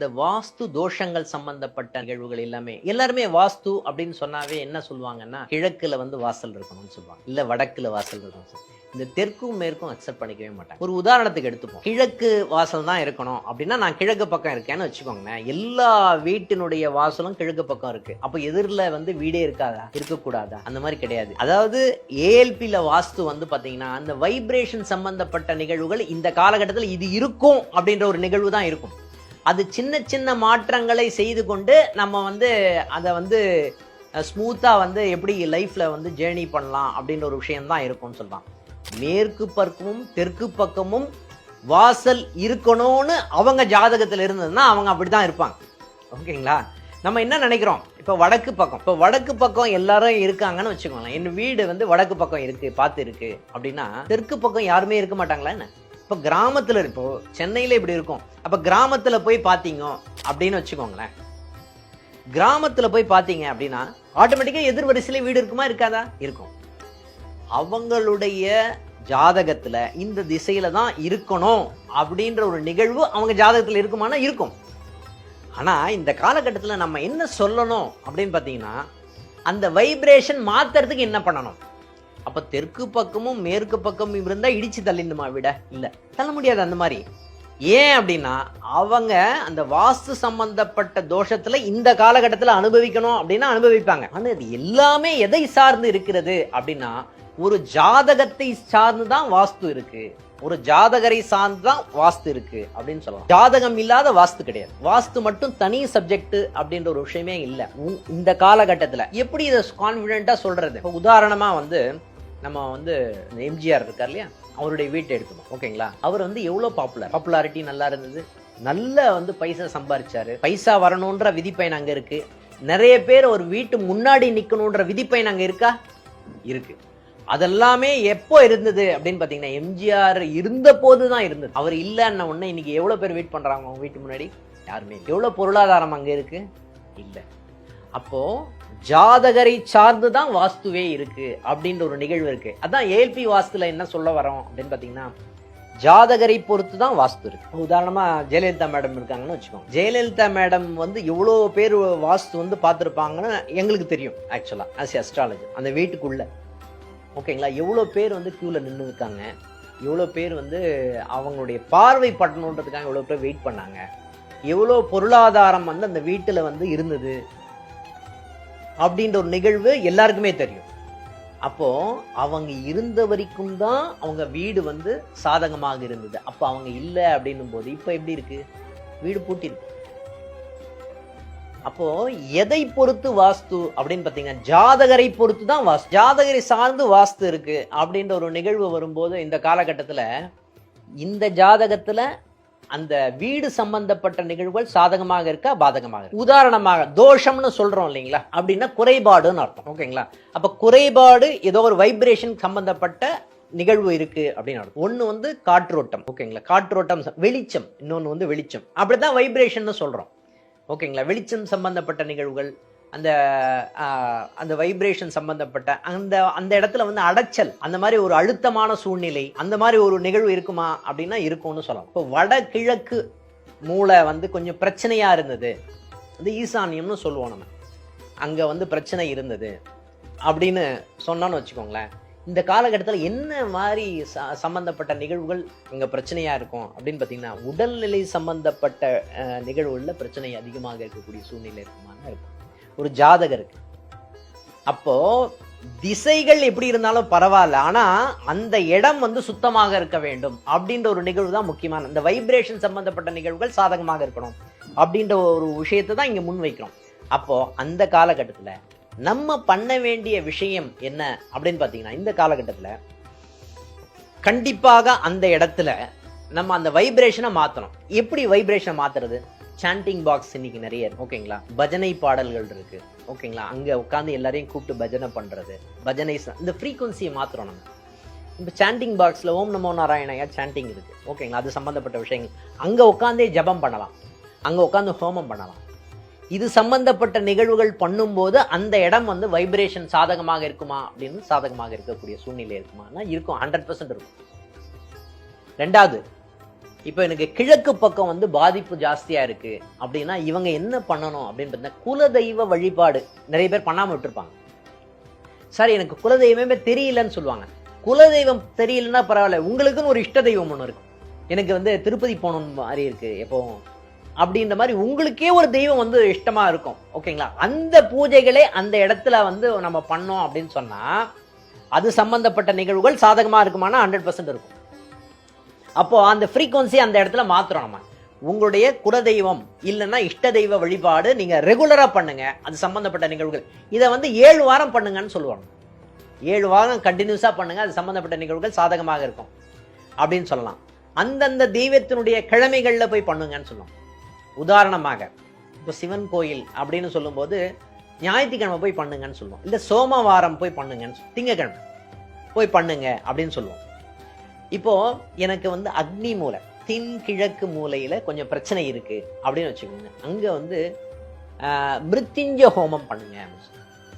இந்த வாஸ்து தோஷங்கள் சம்பந்தப்பட்ட நிகழ்வுகள் எல்லாமே எல்லாருமே வாஸ்து அப்படின்னு சொன்னாவே என்ன சொல்லுவாங்கன்னா கிழக்குல வந்து வாசல் இருக்கணும்னு சொல்லுவாங்க. இல்ல வடக்குல வாசல் இருக்கணும் இந்த தெற்கும் மேற்கும் அக்செப்ட் பண்ணிக்கவே மாட்டாங்க. ஒரு உதாரணத்துக்கு எடுத்துப்போம். கிழக்கு வாசல் தான் இருக்கணும் அப்படின்னா நான் கிழக்கு பக்கம் இருக்கேன்னு வச்சுக்கோங்களேன். எல்லா வீட்டினுடைய வாசலும் கிழக்கு பக்கம் இருக்கு. அப்ப எதிரில் வந்து வீடே இருக்காதா? இருக்கக்கூடாதா? அந்த மாதிரி கிடையாது. அதாவது ஏஎல்பியில் வாஸ்து வந்து பார்த்தீங்கன்னா அந்த வைப்ரேஷன் சம்பந்தப்பட்ட நிகழ்வுகள் இந்த காலகட்டத்தில் இது இருக்கும் அப்படின்ற ஒரு நிகழ்வு தான் இருக்கும். அது சின்ன சின்ன மாற்றங்களை செய்து கொண்டு நம்ம வந்து அதை வந்து ஸ்மூத்தாக வந்து எப்படி லைஃப்பில் வந்து ஜேர்னி பண்ணலாம் அப்படின்ற ஒரு விஷயம்தான் இருக்கும்னு சொல்லலாம் மேற்கு பக்கமும் தெற்கு பக்கமும் வாசல் இருக்கணும்னு அவங்க ஜாதகத்தில் இருந்ததுன்னா அவங்க அப்படி தான் இருப்பாங்க. ஓகேங்களா? நம்ம என்ன நினைக்கிறோம்? இப்போ வடக்கு பக்கம். இப்போ வடக்கு பக்கம் எல்லாரும் இருக்காங்கன்னு வச்சுக்கோங்களேன். என் வீடு வந்து வடக்கு பக்கம் இருக்குது பார்த்து இருக்கு. அப்படின்னா தெற்கு பக்கம் யாருமே இருக்க மாட்டாங்களா என்ன? இப்போ கிராமத்தில் இப்போ சென்னையில் இப்படி இருக்கும். அப்போ கிராமத்தில் போய் பார்த்தீங்க அப்படின்னு வச்சுக்கோங்களேன். கிராமத்தில் போய் பார்த்தீங்க அப்படின்னா ஆட்டோமேட்டிக்காக எதிர்வரிசையில் வீடு இருக்குமா இருக்காதா? இருக்கும். அவங்களுடைய ஜாதகத்துல இந்த திசையில தான் இருக்கணும் அப்படின்ற ஒரு நிகழ்வு அவங்க ஜாதகத்துல இருக்குமானா இருக்கும். ஆனா இந்த காலகட்டத்தில் நம்ம என்ன சொல்லணும் அப்படின்னு பார்த்தீங்கன்னா அந்த வைப்ரேஷன் மாத்துறதுக்கு என்ன பண்ணணும்? அப்ப தெற்கு பக்கமும் மேற்கு பக்கமும் இருந்தா இடிச்சு தள்ளிடுமா விட? இல்ல. தள்ள முடியாது அந்த மாதிரி. ஏன் அப்படின்னா அவங்க அந்த வாஸ்து சம்பந்தப்பட்ட தோஷத்துல இந்த காலகட்டத்தில் அனுபவிக்கணும் அப்படின்னா அனுபவிப்பாங்க. ஆனா இது எல்லாமே எதை சார்ந்து இருக்கிறது அப்படின்னா ஒரு ஜாதகத்தை சார்ந்து தான் வாஸ்து இருக்கு. ஒரு ஜாதகரை சார்ந்து தான் வாஸ்து இருக்கு அப்படின்னு சொல்லலாம். ஜாதகம் இல்லாத வாஸ்து கிடையாது. வாஸ்து மட்டும் தனி சப்ஜெக்ட் அப்படின்ற ஒரு விஷயமே இல்ல. இந்த காலகட்டத்துல. எப்படி இதை கான்பிடண்டா சொல்றது? உதாரணமா வந்து நம்ம வந்து எம்ஜிஆர் இருக்கார் இல்லையா? அவருடைய வீட்டை எடுக்கணும். ஓகேங்களா? அவர் வந்து எவ்வளோ பாப்புலர் பாப்புலாரிட்டி நல்லா இருந்தது. நல்ல வந்து பைசா சம்பாரிச்சாரு. பைசா வரணுன்ற விதிப்பயன் அங்கே இருக்கு. நிறைய பேர் ஒரு வீட்டு முன்னாடி நிற்கணுன்ற விதிப்பயன் அங்கே இருக்கா? இருக்கு. அதெல்லாமே எப்போ இருந்தது அப்படின்னு பார்த்தீங்கன்னா எம்ஜிஆர் இருந்த போது தான் இருந்தது. அவர் இல்லைன்ன உடனே இன்னைக்கு எவ்வளோ பேர் வெயிட் பண்ணுறாங்க அவங்க வீட்டு முன்னாடி? யாருமே எவ்வளோ பொருளாதாரம் அங்கே இருக்கு? இல்லை. அப்போ ஜாதகரை சார்ந்து தான் வாஸ்துவே இருக்கு அப்படின்ற ஒரு நிகழ்வு இருக்கு. அதான் ஏல்பி வாஸ்துல என்ன சொல்ல வரோம் அப்படின்னு பாத்தீங்கன்னா ஜாதகரை பொறுத்து தான் வாஸ்து இருக்கு. உதாரணமா ஜெயலலிதா மேடம் இருக்காங்கன்னு வச்சுக்கோங்க. ஜெயலலிதா மேடம் வந்து எவ்வளோ பேர் வாஸ்து வந்து பார்த்துருப்பாங்கன்னு எங்களுக்கு தெரியும் ஆக்சுவலா அஸ் அஸ்ட்ராலஜி அந்த வீட்டுக்குள்ள. ஓகேங்களா? எவ்வளோ பேர் வந்து க்யூவில் நின்று இருக்காங்க. எவ்வளோ பேர் வந்து அவங்களுடைய பார்வை படணுன்றதுக்காக எவ்வளோ பேர் வெயிட் பண்ணாங்க. எவ்வளோ பொருளாதாரம் வந்து அந்த வீட்டில் வந்து இருந்தது. அப்படின்ற ஒரு நிகழ்வு எல்லாருக்குமே தெரியும். அப்போ அவங்க இருந்த வரைக்கும் தான் அவங்க வீடு வந்து சாதகமாக இருந்தது. அப்போ அவங்க இல்லை அப்படின்னும் போது இப்போ எப்படி இருக்கு? வீடு பூட்டிருக்கு. அப்போ எதை பொறுத்து வாஸ்து அப்படின்னு பார்த்தீங்கன்னா ஜாதகரை பொறுத்து தான் வாஸ்து. ஜாதகரை சார்ந்து வாஸ்து இருக்கு அப்படின்ற ஒரு நிகழ்வு வரும்போது இந்த காலகட்டத்தில் இந்த ஜாதகத்தில் அந்த வீடு சம்பந்தப்பட்ட நிகழ்வுகள் சாதகமாக இருக்கா பாதகமாக இருக்கு? உதாரணமாக தோஷம்னு சொல்றோம் இல்லைங்களா? அப்படின்னா குறைபாடுன்னு அர்த்தம். ஓகேங்களா? அப்ப குறைபாடு ஏதோ ஒரு வைப்ரேஷன் சம்பந்தப்பட்ட நிகழ்வு இருக்கு அப்படின்னு அர்த்தம். ஒன்னு வந்து காற்றோட்டம். ஓகேங்களா? காற்றோட்டம் வெளிச்சம். இன்னொன்னு வந்து வெளிச்சம். அப்படிதான் வைப்ரேஷன் சொல்றோம். ஓகேங்களா? வெளிச்சம் சம்பந்தப்பட்ட நிகழ்வுகள் அந்த அந்த வைப்ரேஷன் சம்பந்தப்பட்ட அந்த அந்த இடத்துல வந்து அடைச்சல் அந்த மாதிரி ஒரு அழுத்தமான சூழ்நிலை அந்த மாதிரி ஒரு நிகழ்வு இருக்குமா அப்படின்னா இருக்கும்னு சொல்லலாம். இப்போ வடகிழக்கு மூளை வந்து கொஞ்சம் பிரச்சனையாக இருந்தது. இந்த ஈசானியம்னு சொல்லுவோம் நம்ம. அங்கே வந்து பிரச்சனை இருந்தது அப்படின்னு சொன்னோன்னு வச்சுக்கோங்களேன். இந்த காலகட்டத்தில் என்ன மாதிரி ச சம்மந்தப்பட்ட நிகழ்வுகள் இங்கே பிரச்சனையாக இருக்கும் அப்படின்னு பார்த்தீங்கன்னா உடல்நிலை சம்பந்தப்பட்ட நிகழ்வுகளில் பிரச்சனை அதிகமாக இருக்கக்கூடிய சூழ்நிலை இருக்குமான்னு இருக்கும். ஒரு ஜாதகருக்கு அப்போ திசைகள் எப்படி இருந்தாலும் பரவாயில்ல ஆனா அந்த இடம் வந்து சுத்தமாக இருக்க வேண்டும் அப்படின்ற ஒரு நிகழ்வு தான் முக்கியமான இந்த வைப்ரேஷன் சம்பந்தப்பட்ட நிகழ்வுகள் சாதகமாக இருக்கணும் அப்படின்ற ஒரு விஷயத்தை தான் இங்க முன்வைக்கிறோம் அப்போ அந்த காலகட்டத்துல நம்ம பண்ண வேண்டிய விஷயம் என்ன அப்படின்னு பார்த்தீங்கன்னா இந்த காலகட்டத்துல கண்டிப்பாக அந்த இடத்துல நம்ம அந்த வைப்ரேஷனை மாத்தணும். எப்படி வைப்ரேஷனை மாத்துறது? சாண்டிங் பாக்ஸ் இன்னைக்கு நிறைய ஓகேங்களா பஜனை பாடல்கள் இருக்கு. ஓகேங்களா அங்க உட்காந்து எல்லாரையும் கூப்பிட்டு பஜனை பண்றது. பஜனை இந்த ஃப்ரீக்குவன்சியை மாத்துறோம் நம்ம. இப்போ சாண்டிங் பாக்ஸில் ஓம் நமோ நாராயணையா சாண்டிங் இருக்கு. ஓகேங்களா அது சம்மந்தப்பட்ட விஷயங்கள். அங்கே உட்காந்தே ஜெபம் பண்ணலாம். அங்கே உட்காந்து ஹோமம் பண்ணலாம். இது சம்பந்தப்பட்ட நிகழ்வுகள் பண்ணும்போது அந்த இடம் வந்து வைப்ரேஷன் சாதகமாக இருக்குமா? அப்படின்னு சாதகமாக இருக்கக்கூடிய சூழ்நிலை இருக்குமானா இருக்கும். ஹண்ட்ரட் பர்சன்ட் இருக்கும். ரெண்டாவது இப்போ எனக்கு கிழக்கு பக்கம் வந்து பாதிப்பு ஜாஸ்தியா இருக்கு. அப்படின்னா இவங்க என்ன பண்ணணும் அப்படின்னு பார்த்தீங்கன்னா குலதெய்வ வழிபாடு நிறைய பேர் பண்ணாமல் விட்டுருப்பாங்க. சார் எனக்கு குலதெய்வமே தெரியலன்னு சொல்லுவாங்க. குலதெய்வம் தெரியலன்னா பரவாயில்ல உங்களுக்குன்னு ஒரு இஷ்ட தெய்வம் ஒன்று இருக்கு. எனக்கு வந்து திருப்பதி போகணும் மாதிரி இருக்கு எப்போ அப்படின்ற மாதிரி உங்களுக்கே ஒரு தெய்வம் வந்து இஷ்டமா இருக்கும். ஓகேங்களா? அந்த பூஜைகளே அந்த இடத்துல வந்து நம்ம பண்ணோம் அப்படின்னு சொன்னா அது சம்பந்தப்பட்ட நிகழ்வுகள் சாதகமா இருக்குமானா ஹண்ட்ரட் பர்சன்ட் இருக்கும். அப்போ அந்த ஃப்ரீக்வன்சி அந்த இடத்துல மாத்துறோம் நம்ம. உங்களுடைய குலதெய்வம் இல்லைன்னா இஷ்ட தெய்வ வழிபாடு நீங்க ரெகுலரா பண்ணுங்க. அது சம்பந்தப்பட்ட நிகழ்வுகள். இதை வந்து ஏழு வாரம் பண்ணுங்கன்னு சொல்லுவாங்க. ஏழு வாரம் கண்டினியூஸா பண்ணுங்க அது சம்பந்தப்பட்ட நிகழ்வுகள் சாதகமாக இருக்கும். அப்படின்னு சொல்லலாம். அந்தந்த தெய்வத்தினுடைய கிழமைகளில் போய் பண்ணுங்கன்னு சொல்லுவோம். உதாரணமாக இப்போ சிவன் கோயில் அப்படின்னு சொல்லும்போது ஞாயிற்றுக்கிழமை போய் பண்ணுங்கன்னு சொல்லுவோம். இல்லை சோமவாரம் போய் பண்ணுங்கன்னு திங்கக்கிழமை போய் பண்ணுங்க அப்படின்னு சொல்லுவோம். இப்போ எனக்கு வந்து அக்னி மூலை தென் கிழக்கு மூலையில கொஞ்சம் பிரச்சனை இருக்கு அப்படின்னு வச்சுக்கோங்க. அங்க வந்து மிருத்திஞ்ச ஹோமம் பண்ணுங்க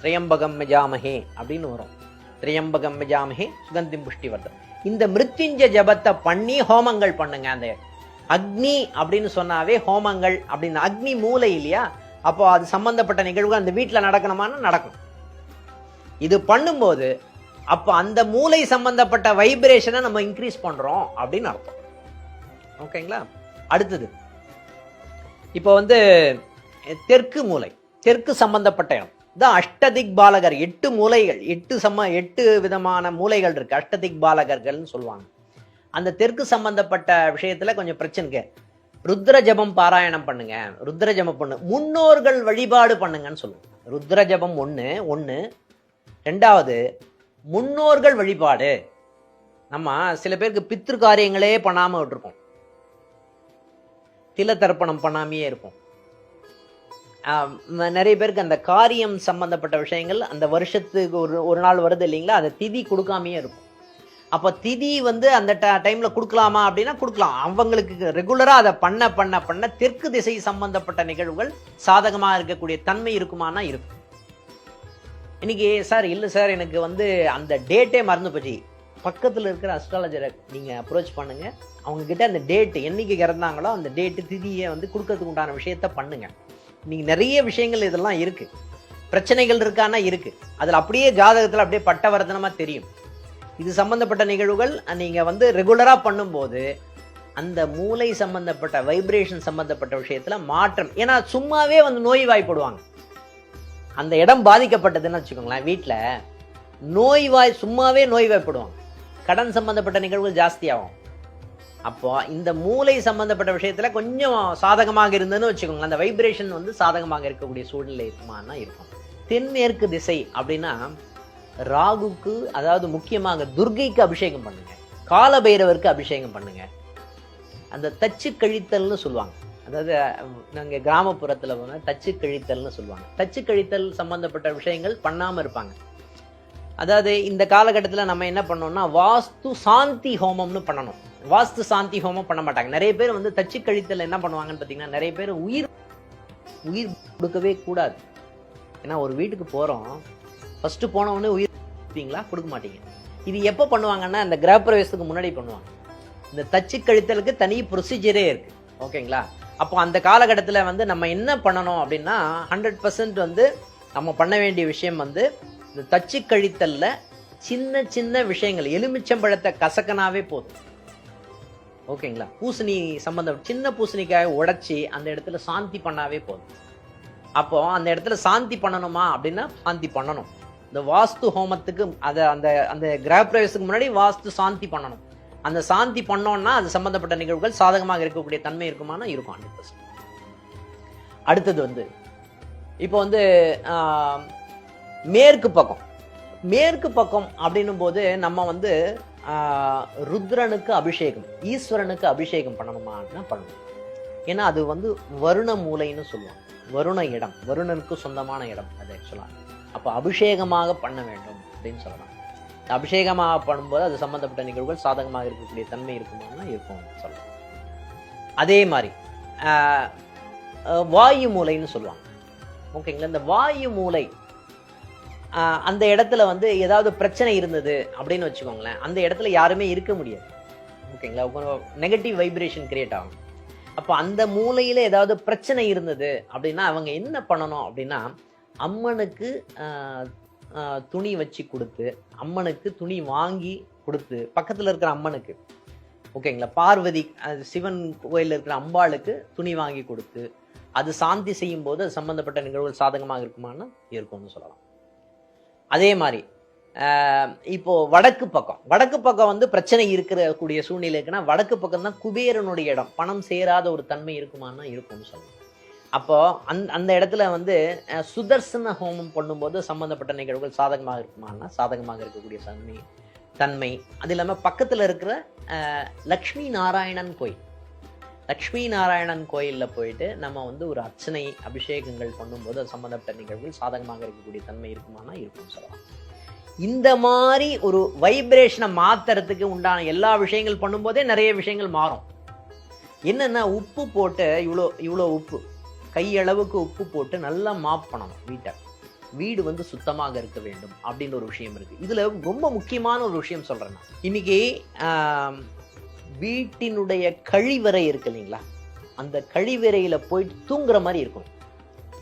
திரையம்பகம் மிஜாமஹே அப்படின்னு வரும். திரையம்பகம் மிஜாமஹே சுகந்திம் புஷ்டி வர்த்தம். இந்த மிருத்திஞ்ச ஜபத்தை பண்ணி ஹோமங்கள் பண்ணுங்க. அந்த அக்னி அப்படின்னு சொன்னாவே ஹோமங்கள் அப்படின்னு. அக்னி மூலை இல்லையா? அப்போ அது சம்பந்தப்பட்ட நிகழ்வுகள் அந்த வீட்டில் நடக்கணுமான்னு நடக்கும். இது பண்ணும்போது அப்போ அந்த மூளை சம்பந்தப்பட்ட வைப்ரேஷனை நம்ம இன்க்ரீஸ் பண்றோம் அப்படின்னு அர்த்தம். ஓகேங்களா அடுத்தது. இப்போ வந்து தெற்கு மூலை தெற்கு சம்பந்தப்பட்ட இடம். இதான் அஷ்டதிக் பாலகர் எட்டு மூலைகள் எட்டு சம எட்டு விதமான மூலைகள் இருக்கு. அஷ்டதிக் பாலகர்கள்னு சொல்லுவாங்க. அந்த தெற்கு சம்பந்தப்பட்ட விஷயத்துல கொஞ்சம் பிரச்சனைங்க ருத்ர ஜபம் பாராயணம் பண்ணுங்க. ருத்ர ஜபம் பண்ணு. முன்னோர்கள் வழிபாடு பண்ணுங்கன்னு சொல்லுங்க ருத்ர ஜபம் ஒன்று ஒன்று ரெண்டாவது முன்னோர்கள் வழிபாடு. நம்ம சில பேருக்கு பித்திரு காரியங்களே பண்ணாம விட்டுருப்போம். தில தர்ப்பணம் பண்ணாமையே இருப்போம். நிறைய பேருக்கு அந்த காரியம் சம்பந்தப்பட்ட விஷயங்கள் அந்த வருஷத்துக்கு ஒரு ஒரு நாள் வருது இல்லைங்களா அந்த திதி கொடுக்காமையே இருக்கும் அப்போ திதி வந்து அந்த டைம்ல கொடுக்கலாமா அப்படின்னா கொடுக்கலாம். அவங்களுக்கு ரெகுலரா அதை பண்ண பண்ண பண்ண தெற்கு திசை சம்பந்தப்பட்ட நிகழ்வுகள் சாதகமா இருக்கக்கூடிய தன்மை இருக்குமானா இருக்கும். இன்னைக்கு சார் இல்லை சார் எனக்கு வந்து அந்த டேட்டே மறந்து போச்சு. பக்கத்தில் இருக்கிற அஸ்ட்ராலஜரை நீங்கள் அப்ரோச் பண்ணுங்கள் அவங்கக்கிட்ட அந்த டேட்டு என்றைக்கு இறந்தாங்களோ அந்த டேட்டு திதியை வந்து கொடுக்கறதுக்கு உண்டான விஷயத்த பண்ணுங்கள் நீங்கள் நிறைய விஷயங்கள் இதெல்லாம் இருக்குது பிரச்சனைகள் இருக்கானா இருக்குது அதில் அப்படியே ஜாதகத்தில் அப்படியே பட்டவர்த்தனமாக தெரியும். இது சம்மந்தப்பட்ட நிகழ்வுகள் நீங்கள் வந்து ரெகுலராக பண்ணும்போது அந்த மூளை சம்மந்தப்பட்ட வைப்ரேஷன் சம்மந்தப்பட்ட விஷயத்தில் மாற்றம். ஏன்னா சும்மாவே வந்து நோய் வாய்ப்படுவாங்க. அந்த இடம் பாதிக்கப்பட்டதுன்னு வச்சுக்கோங்களேன் வீட்டில் நோய்வாய் சும்மாவே நோய்வாய்ப்படுவாங்க கடன் சம்மந்தப்பட்ட நிகழ்வுகள் ஜாஸ்தியாகும். அப்போ இந்த மூளை சம்பந்தப்பட்ட விஷயத்துல கொஞ்சம் சாதகமாக இருந்ததுன்னு வச்சுக்கோங்களேன் அந்த வைப்ரேஷன் வந்து சாதகமாக இருக்கக்கூடிய சூழ்நிலை இருக்குமானா இருக்கும். தென்மேற்கு திசை அப்படின்னா ராகுக்கு அதாவது முக்கியமாக துர்கைக்கு அபிஷேகம் பண்ணுங்க. காலபைரவருக்கு அபிஷேகம் பண்ணுங்க. அந்த தச்சு கழித்தல்னு சொல்லுவாங்க. அதாவது நாங்கள் கிராமப்புறத்தில் போனால் தச்சு கழித்தல்னு சொல்லுவாங்க. தச்சு கழித்தல் சம்மந்தப்பட்ட விஷயங்கள் பண்ணாமல் இருப்பாங்க. அதாவது இந்த காலகட்டத்தில் நம்ம என்ன பண்ணோம்னா வாஸ்து சாந்தி ஹோமம்னு பண்ணணும். வாஸ்து சாந்தி ஹோமம் பண்ண மாட்டாங்க. நிறைய பேர் வந்து தச்சு கழித்தல் என்ன பண்ணுவாங்கன்னு பார்த்தீங்கன்னா நிறைய பேர் உயிர் உயிர் கொடுக்கவே கூடாது. ஏன்னா ஒரு வீட்டுக்கு போகிறோம் ஃபஸ்ட்டு போனவொடனே உயிர் கொடுப்பீங்களா? கொடுக்க மாட்டீங்க. இது எப்போ பண்ணுவாங்கன்னா இந்த கிரகப்பிரவேசத்துக்கு முன்னாடி பண்ணுவாங்க. இந்த தச்சு கழித்தலுக்கு தனி ப்ரொசீஜரே இருக்குது ஓகேங்களா? அப்போ அந்த காலகட்டத்தில் வந்து நம்ம என்ன பண்ணணும் அப்படின்னா ஹண்ட்ரட் பர்சன்ட் வந்து நம்ம பண்ண வேண்டிய விஷயம் வந்து இந்த தச்சு கழித்தல்ல சின்ன சின்ன விஷயங்கள் எலுமிச்சம்பழத்தை கசக்கனாவே போதும். ஓகேங்களா? பூசணி சம்பந்தம் சின்ன பூசணிக்காயை உடைச்சி அந்த இடத்துல சாந்தி பண்ணாவே போதும். அப்போ அந்த இடத்துல சாந்தி பண்ணணுமா அப்படின்னா சாந்தி பண்ணணும். இந்த வாஸ்து ஹோமத்துக்கு அதை அந்த அந்த கிரகப்பிரவேசத்துக்கு முன்னாடி வாஸ்து சாந்தி பண்ணணும். அந்த சாந்தி பண்ணோன்னா அது சம்பந்தப்பட்ட நிகழ்வுகள் சாதகமாக இருக்கக்கூடிய தன்மை இருக்குமானா இருக்கும் ஹண்ட்ரட் அடுத்தது வந்து இப்போ வந்து ஆஹ், மேற்கு பக்கம். மேற்கு பக்கம் அப்படின்னும் போது நம்ம வந்து ஆஹ், ருத்ரனுக்கு அபிஷேகம் ஈஸ்வரனுக்கு அபிஷேகம் பண்ணணுமான்னா பண்ணணும். ஏன்னா அது வந்து வருண மூலைன்னு சொல்லுவோம் வருண இடம் வருணனுக்கு சொந்தமான இடம் அது ஆக்சுவலாக அப்போ அபிஷேகமாக பண்ண வேண்டும் அப்படின்னு சொல்லலாம். அபிஷேகமாக பண்ணும்போது அது சம்மந்தப்பட்ட நிகழ்வுகள் சாதகமாக இருக்கக்கூடிய தன்மை இருக்குமானா இருக்கும் சொல்லலாம். அதே மாதிரி வாயு மூலைன்னு சொல்லுவாங்க. ஓகேங்களா? இந்த வாயு மூலை அந்த இடத்துல வந்து ஏதாவது பிரச்சனை இருந்தது அப்படின்னு வச்சுக்கோங்களேன். அந்த இடத்துல யாருமே இருக்க முடியாது. ஓகேங்களா? நெகட்டிவ் வைப்ரேஷன் கிரியேட் ஆகும். அப்போ அந்த மூலையில் ஏதாவது பிரச்சனை இருந்தது அப்படின்னா அவங்க என்ன பண்ணணும் அப்படின்னா அம்மனுக்கு துணி வச்சு கொடுத்து அம்மனுக்கு துணி வாங்கி கொடுத்து பக்கத்தில் இருக்கிற அம்மனுக்கு ஓகேங்களா? பார்வதி அது சிவன் கோயிலில் இருக்கிற அம்பாளுக்கு துணி வாங்கி கொடுத்து அது சாந்தி செய்யும் போது அது சம்பந்தப்பட்ட நிகழ்வுகள் சாதகமாக இருக்குமான்னு இருக்கும்னு சொல்லலாம். அதே மாதிரி இப்போ வடக்கு பக்கம் வடக்கு பக்கம் வந்து பிரச்சனை இருக்கிற கூடிய சூழ்நிலை இருக்குன்னா வடக்கு பக்கம் தான் குபேரனுடைய இடம். பணம் சேராத ஒரு தன்மை இருக்குமான்னு இருக்கும்னு சொல்லலாம். அப்போது அந் அந்த இடத்துல வந்து சுதர்சன ஹோமம் பண்ணும்போது சம்மந்தப்பட்ட நிகழ்வுகள் சாதகமாக இருக்குமானா சாதகமாக இருக்கக்கூடிய தன்மை தன்மை. அது இல்லாமல் பக்கத்தில் இருக்கிற லக்ஷ்மி நாராயணன் கோயில். லக்ஷ்மி நாராயணன் கோயிலில் போயிட்டு நம்ம வந்து ஒரு அர்ச்சனை அபிஷேகங்கள் பண்ணும்போது அது நிகழ்வுகள் சாதகமாக இருக்கக்கூடிய தன்மை இருக்குமானா இருக்கும்னு சொல்லலாம் இந்த மாதிரி ஒரு வைப்ரேஷனை மாத்துறதுக்கு உண்டான எல்லா விஷயங்கள் பண்ணும்போதே நிறைய விஷயங்கள் மாறும். என்னென்னா உப்பு போட்டு இவ்வளோ இவ்வளோ உப்பு. கையளவுக்கு உப்பு போட்டு நல்லா மாப் பண்ணணும் வீட்டை. வீடு வந்து சுத்தமாக இருக்க வேண்டும் அப்படின்ற ஒரு விஷயம் இருக்கு. இதுல ரொம்ப முக்கியமான ஒரு விஷயம் சொல்கிறேன் நான். இன்னைக்கு வீட்டினுடைய கழிவறை இருக்கு இல்லைங்களா? அந்த கழிவறையில் போயிட்டு தூங்குற மாதிரி இருக்கும்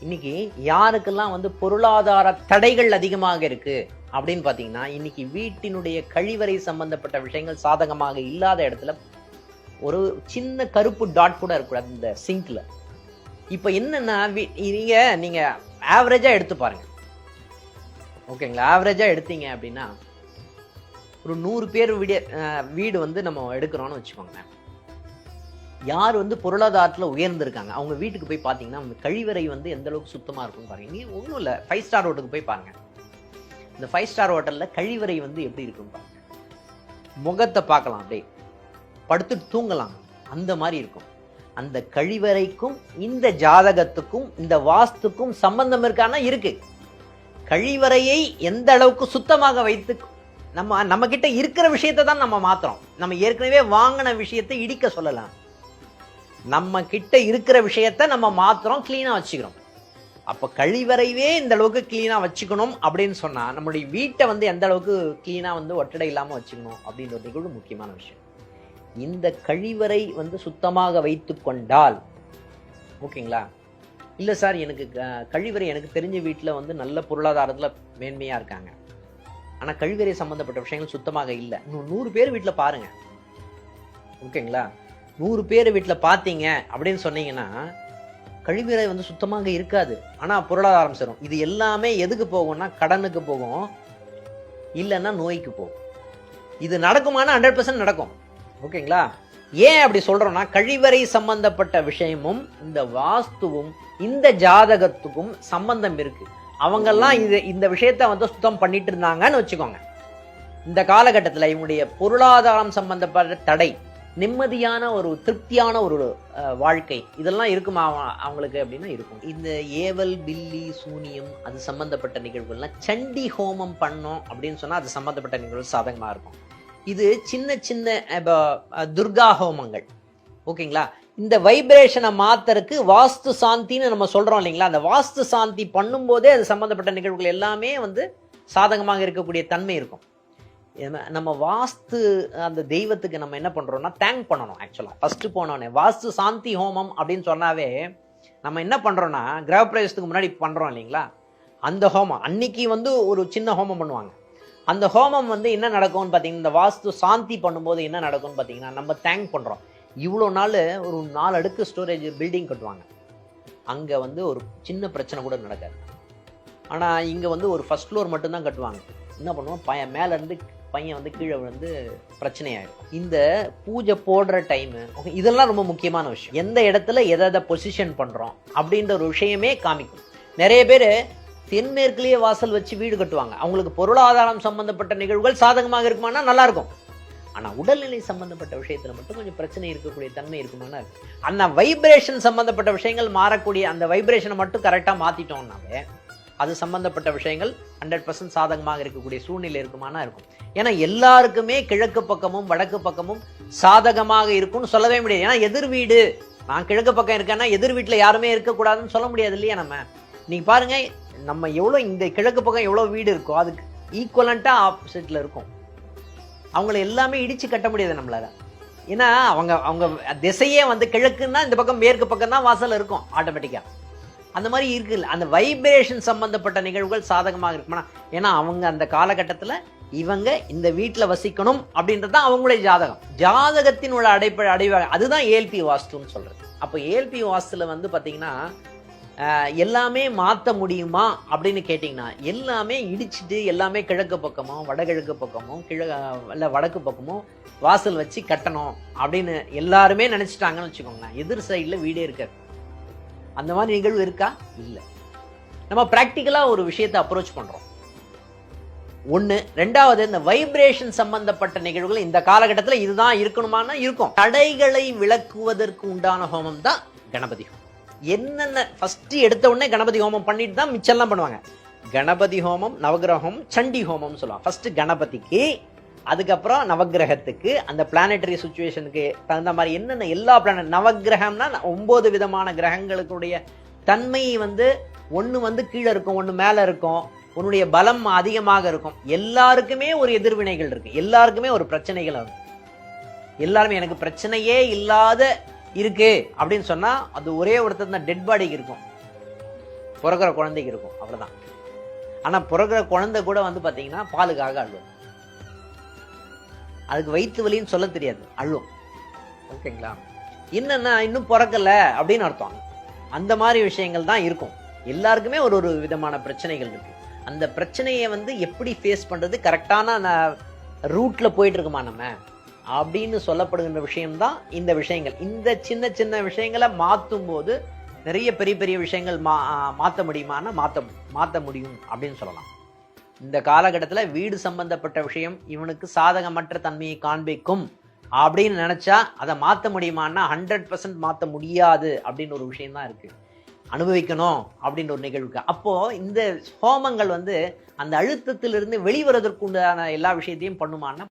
இன்னைக்கு யாருக்கெல்லாம் வந்து பொருளாதார தடைகள் அதிகமாக இருக்கு அப்படின்னு பாத்தீங்கன்னா இன்னைக்கு வீட்டினுடைய கழிவறை சம்பந்தப்பட்ட விஷயங்கள் சாதகமாக இல்லாத இடத்துல ஒரு சின்ன கருப்பு டாட் கூட இருக்கக்கூடாது இந்த சிங்க்ல. இப்போ என்னென்னா நீங்கள் நீங்கள் ஆவரேஜாக எடுத்து பாருங்கள் ஓகேங்களா? ஆவரேஜாக எடுத்தீங்க அப்படின்னா ஒரு நூறு பேர் வீடு வீடு வந்து நம்ம எடுக்கிறோம்னு வச்சுக்கோங்களேன். யார் வந்து பொருளாதாரத்தில் உயர்ந்திருக்காங்க? அவங்க வீட்டுக்கு போய் பார்த்தீங்கன்னா அவங்க கழிவறை வந்து எந்த அளவுக்கு சுத்தமாக இருக்கும்னு பாருங்க. நீ ஒன்றும் இல்லை. ஃபைவ் ஸ்டார் ஹோட்டலுக்கு போய் பாருங்க. இந்த ஃபைவ் ஸ்டார் ஹோட்டலில் கழிவறை வந்து எப்படி இருக்கும் பாருங்க. முகத்தை பார்க்கலாம் அப்படியே. படுத்துட்டு தூங்கலாம். அந்த மாதிரி இருக்கும். அந்த கழிவறைக்கும் இந்த ஜாதகத்துக்கும் இந்த வாஸ்துக்கும் சம்பந்தம் இருக்கானா இருக்கு. கழிவறையை எந்த அளவுக்கு சுத்தமாக வைத்து நம்ம நம்ம கிட்ட இருக்கிற விஷயத்தை தான் நம்ம மாத்துறோம். நம்ம ஏற்கனவே வாங்கின விஷயத்தை இடிக்க சொல்லலாம். நம்ம கிட்ட இருக்கிற விஷயத்த நம்ம மாத்துறோம் கிளீனா வச்சுக்கிறோம். அப்ப கழிவறைவே இந்த அளவுக்கு கிளீனா வச்சுக்கணும் அப்படின்னு சொன்னா நம்மளுடைய வீட்டை வந்து எந்த அளவுக்கு கிளீனா வந்து ஒட்டடை இல்லாம வச்சுக்கணும் அப்படின்றது கூட முக்கியமான விஷயம். இந்த கழிவறை வந்து சுத்தமாக வைத்து கொண்டால் ஓகேங்களா? இல்லை சார் எனக்கு க- கழிவறை எனக்கு தெரிஞ்ச வீட்டில் வந்து நல்ல பொருளாதாரத்தில் மேன்மையாக இருக்காங்க. ஆனால் கழிவறை சம்மந்தப்பட்ட விஷயங்கள் சுத்தமாக இல்லை. இன்னும் நூறு பேர் வீட்டில் பாருங்கள் ஓகேங்களா? நூறு பேர் வீட்டில் பார்த்தீங்க அப்படின்னு சொன்னீங்கன்னா கழிவறை வந்து சுத்தமாக இருக்காது. ஆனால் பொருளாதாரம் சேரும். இது எல்லாமே எதுக்கு போகும்னா கடனுக்கு போகும். இல்லைன்னா நோய்க்கு போகும். இது நடக்குமானா ஹண்ட்ரட் பர்சன்ட் நடக்கும். ஓகேங்களா? ஏன் அப்படி சொல்றோம்னா கழிவறை சம்பந்தப்பட்ட விஷயமும் இந்த வாஸ்துவும் இந்த ஜாதகத்துக்கும் சம்பந்தம் இருக்கு. அவங்கெல்லாம் இது இந்த விஷயத்த வந்து சுத்தம் பண்ணிட்டு இருந்தாங்கன்னு வச்சுக்கோங்க. இந்த காலகட்டத்தில் இவங்களுடைய பொருளாதாரம் சம்பந்தப்பட்ட தடை நிம்மதியான ஒரு திருப்தியான ஒரு வாழ்க்கை இதெல்லாம் இருக்குமா அவ- அவங்களுக்கு அப்படின்னா இருக்கும். இந்த ஏவல் பில்லி சூனியம் அது சம்பந்தப்பட்ட நிகழ்வுகள்லாம் சண்டி ஹோமம் பண்ணோம் அப்படின்னு சொன்னா அது சம்பந்தப்பட்ட நிகழ்வு சாதகமா இருக்கும். இது சின்ன சின்ன ப- துர்கா ஹோமங்கள் ஓகேங்களா? இந்த வைப்ரேஷனை மாத்தறக்கு வாஸ்து சாந்தின்னு நம்ம சொல்கிறோம் இல்லைங்களா? அந்த வாஸ்து சாந்தி பண்ணும்போதே அது சம்மந்தப்பட்ட நிகழ்வுகள் எல்லாமே வந்து சாதகமாக இருக்கக்கூடிய தன்மை இருக்கும். நம்ம வாஸ்து அந்த தெய்வத்துக்கு நம்ம என்ன பண்ணுறோம்னா தேங்க் பண்ணணும் ஆக்சுவலாக ஃபஸ்ட்டு போனோடனே வாஸ்து சாந்தி ஹோமம் அப்படின்னு சொன்னாவே நம்ம என்ன பண்ணுறோன்னா கிரகப்பிரவேசத்துக்கு முன்னாடி பண்ணுறோம் இல்லைங்களா? அந்த ஹோமம். அன்னைக்கு வந்து ஒரு சின்ன ஹோமம் பண்ணுவாங்க. அந்த ஹோமம் வந்து என்ன நடக்கும்னு பார்த்தீங்கன்னா இந்த வாஸ்து சாந்தி பண்ணும்போது என்ன நடக்கும்னு பார்த்தீங்கன்னா நம்ம தேங்க் பண்ணுறோம் இவ்வளோ நாள் ஒரு நாலு அடுக்கு ஸ்டோரேஜ் பில்டிங் கட்டுவாங்க. அங்கே வந்து ஒரு சின்ன பிரச்சனை கூட நடக்காது. ஆனால் இங்கே வந்து ஒரு ஃபர்ஸ்ட் ஃப்ளோர் மட்டும்தான் கட்டுவாங்க. என்ன பண்ணுவோம்? பையன் மேலேருந்து பையன் வந்து கீழே விழுந்து பிரச்சனையாயிடும். இந்த பூஜை போடுற டைமு இதெல்லாம் ரொம்ப முக்கியமான விஷயம். எந்த இடத்துல எதை எதை பொசிஷன் பண்ணுறோம் அப்படின்ற ஒரு விஷயமே காமிக்கும். நிறைய பேர் தென்மேற்குலேயே வாசல் வச்சு வீடு கட்டுவாங்க. அவங்களுக்கு பொருளாதாரம் சம்பந்தப்பட்ட நிகழ்வுகள் சாதகமாக இருக்குமானா நல்லா இருக்கும் ஆனா உடல்நிலை சம்பந்தப்பட்ட விஷயத்துல மட்டும் கொஞ்சம் பிரச்சனை இருக்கக்கூடிய தன்மை இருக்குமானா இருக்கு. அந்த வைப்ரேஷன் சம்பந்தப்பட்ட விஷயங்கள் மாறக்கூடிய அந்த வைப்ரேஷனை மட்டும் கரெக்டா மாத்திட்டோம்னாவே அது சம்பந்தப்பட்ட விஷயங்கள் ஹண்ட்ரட் பர்சன்ட் சாதகமாக இருக்கக்கூடிய சூழ்நிலை இருக்குமானா இருக்கும். ஏன்னா எல்லாருக்குமே கிழக்கு பக்கமும் வடக்கு பக்கமும் சாதகமாக இருக்கும்னு சொல்லவே முடியாது. ஏன்னா எதிர் வீடு நான் கிழக்கு பக்கம் இருக்கேன்னா எதிர் வீட்டில் யாருமே இருக்கக்கூடாதுன்னு சொல்ல முடியாது இல்லையா நம்ம? நீங்க பாருங்க நம்ம எவ்வளோ இந்த கிழக்கு பக்கம் எவ்வளோ வீடு இருக்கோ அதுக்கு ஈக்குவலண்ட்டாக ஆப்போசிட்டில் இருக்கும். அவங்கள எல்லாமே இடித்து கட்ட முடியாது நம்மளால். ஏன்னா அவங்க அவங்க திசையே வந்து கிழக்குன்னா இந்த பக்கம் மேற்கு பக்கம் தான் வாசல் இருக்கும் ஆட்டோமேட்டிக்காக அந்த மாதிரி இருக்குல்ல அந்த வைப்ரேஷன் சம்மந்தப்பட்ட நிகழ்வுகள் சாதகமாக இருக்குமா. ஏன்னா அவங்க அந்த காலகட்டத்தில் இவங்க இந்த வீட்டில் வசிக்கணும் அப்படின்றது தான் அவங்களுடைய ஜாதகம். ஜாதகத்தின் உள்ள அடைப்ப அடைவாக அதுதான் ஏல்பி வாஸ்துன்னு சொல்கிறது அப்போ ஏல்பி வாஸ்துல வந்து பார்த்தீங்கன்னா எல்லாமே மாற்ற முடியுமா அப்படின்னு கேட்டிங்கன்னா எல்லாமே இடிச்சிட்டு எல்லாமே கிழக்கு பக்கமும் வடகிழக்கு பக்கமும் கிழ இல்லை வடக்கு பக்கமும் வாசல் வச்சு கட்டணும் அப்படின்னு எல்லாருமே நினச்சிட்டாங்கன்னு வச்சுக்கோங்களேன். எதிர் சைடில் வீடே இருக்காது. அந்த மாதிரி நிகழ்வு இருக்கா? இல்லை. நம்ம ப்ராக்டிக்கலாக ஒரு விஷயத்தை அப்ரோச் பண்ணுறோம் ஒன்று ரெண்டாவது இந்த வைப்ரேஷன் சம்பந்தப்பட்ட நிகழ்வுகள் இந்த காலகட்டத்தில் இதுதான் இருக்கணுமானா இருக்கும். தடைகளை விளக்குவதற்கு உண்டான ஹோமம் தான் கணபதி ஹோமம். என்னென்ன ஃபர்ஸ்ட் எடுத்த உடனே கணபதி ஹோமம் பண்ணிட்டு தான் மிச்சம்லாம் பண்ணுவாங்க. கணபதி ஹோமம் நவகிரகம் சண்டி ஹோமம்னு சொல்லுவாங்க. ஃபர்ஸ்ட் கணபதிக்கு அதுக்கப்புறம் நவக்கிரகத்துக்கு அந்த பிளானட்டரி சுச்சுவேஷனுக்கு தகுந்த மாதிரி என்னென்ன எல்லா பிளானட் நவகிரகம்னா ஒன்பது விதமான கிரகங்களுக்குடைய தன்மை வந்து ஒன்று வந்து கீழே இருக்கும் ஒன்று மேலே இருக்கும். உன்னுடைய பலம் அதிகமாக இருக்கும். எல்லாருக்குமே ஒரு எதிர்வினைகள் இருக்கு. எல்லாருக்குமே ஒரு பிரச்சனைகள் இருக்கும் எல்லாருமே எனக்கு பிரச்சனையே இல்லாத இருக்கு அப்படின்னு சொன்னால் அது ஒரே ஒருத்தர் தான் டெட் பாடிக்கு இருக்கும். பிறக்கிற குழந்தைக்கு இருக்கும். அவ்வளோதான் ஆனால் பிறக்கிற குழந்தை கூட வந்து பார்த்தீங்கன்னா பாலுக்காக அழுவும் அதுக்கு வயிற்று வலின்னு சொல்ல தெரியாது. அழுவும் ஓகேங்களா? என்னன்னா இன்னும் பிறக்கல அப்படின்னு அர்த்தம். அந்த மாதிரி விஷயங்கள் தான் இருக்கும். எல்லாருக்குமே ஒரு ஒரு விதமான பிரச்சனைகள் இருக்கு. அந்த பிரச்சனையை வந்து எப்படி ஃபேஸ் பண்ணுறது கரெக்டான ரூட்டில் போயிட்டு இருக்குமா நம்ம? அப்படின்னு சொல்லப்படுகின்ற விஷயம்தான் இந்த விஷயங்கள். இந்த சின்ன சின்ன விஷயங்களை மாற்றும் போது நிறைய பெரிய பெரிய விஷயங்கள் மா மாற்ற முடியுமான்னா மாற்ற மாற்ற முடியும் அப்படின்னு சொல்லலாம். இந்த காலகட்டத்தில் வீடு சம்பந்தப்பட்ட விஷயம் இவனுக்கு சாதகமற்ற தன்மையை காண்பிக்கும் அப்படின்னு நினச்சா அதை மாற்ற முடியுமான்னா ஹண்ட்ரட் பர்சன்ட் மாற்ற முடியாது அப்படின்னு ஒரு விஷயம் தான் இருக்குது அனுபவிக்கணும் அப்படின்ற ஒரு நிகழ்வுக்கு. அப்போது இந்த ஹோமங்கள் வந்து அந்த அழுத்தத்திலிருந்து வெளிவரதற்கு உண்டான எல்லா விஷயத்தையும் பண்ணுமான்னா